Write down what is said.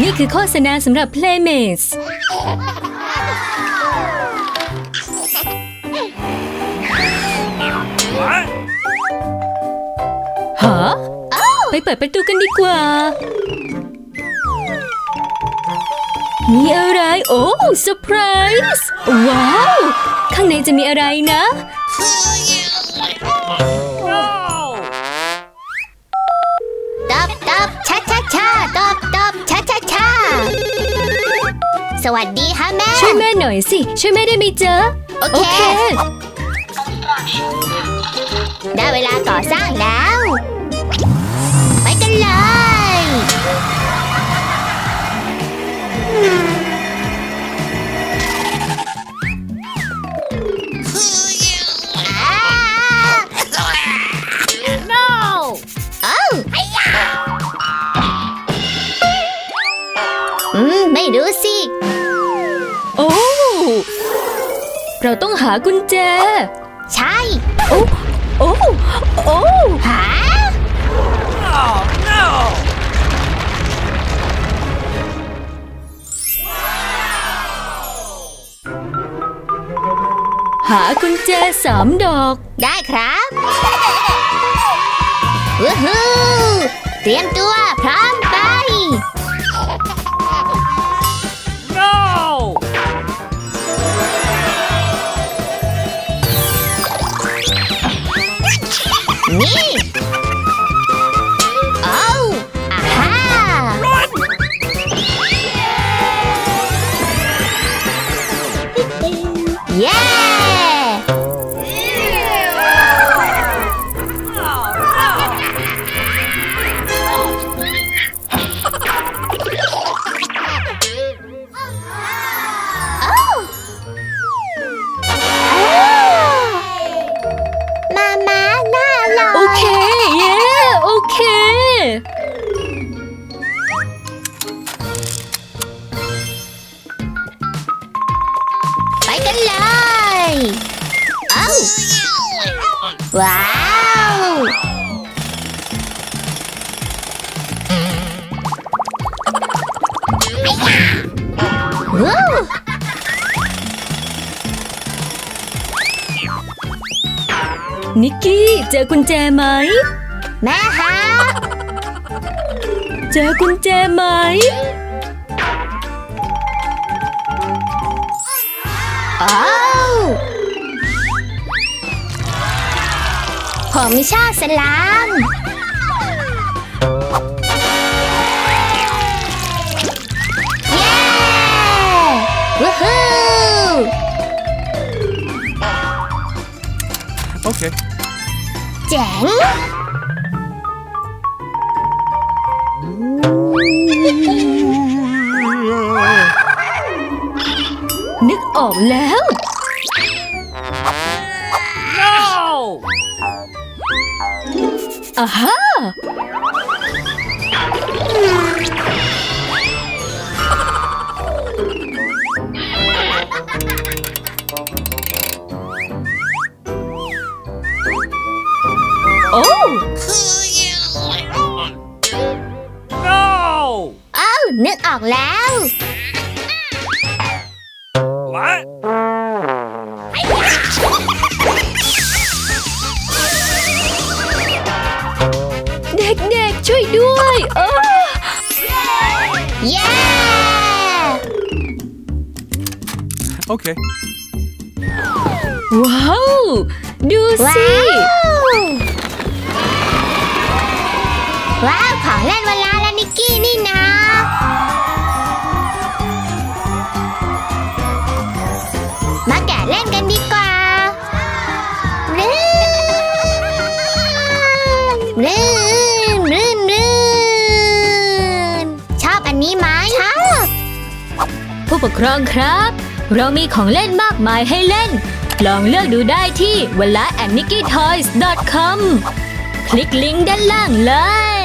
นี่คือโฆษณาสำหรับ Playmates ฮะไปเปิดประตูกันดีกว่า มีอะไร โอ้เซอร์ไพรส์ว้าว ข้างในจะมีอะไรนะ สวัสดีค่ะแม่ ช่วยแม่หน่อยสิ ช่วยแม่ได้ไหมเจ๊ะโอเค ได้เวลาก่อสร้างแล้ว ไปกันเลยอ้า no เอ้าอืม ไม่รู้สิ เราต้องหากุญแจ ใช่ โอ้ โอ้ โอ้หา หากุญแจสามดอก ได้ครับวู้ฮู้เตรียมตัวพร้อม ไว้าววู้นิกกี้ เจอกุญแจไหม แม่ฮะเจอกุญแจไหมโอ้าวผมชอบสลาม เย้วู้ฮู้ Okay. เจ๋ง นึกออกแล้ว อ่าฮะโอ้เอ้านึกออกแล้ว What? เ Okay. ว้าว ดูว้าสิวว้าว ของเล่นเวลาแล้วนิกกี้นี่นะ มาแกะเล่นกันดีกว่ารื่นรื่นรื่นรื่นชอบอันนี้ไหมชอบ ผู้ปกครองครับ เรามีของเล่นมากมายให้เล่น ลองเลือกดูได้ที่ w a l a and n i k k i t o y s c o m คลิกลิงก์ด้านล่างเลย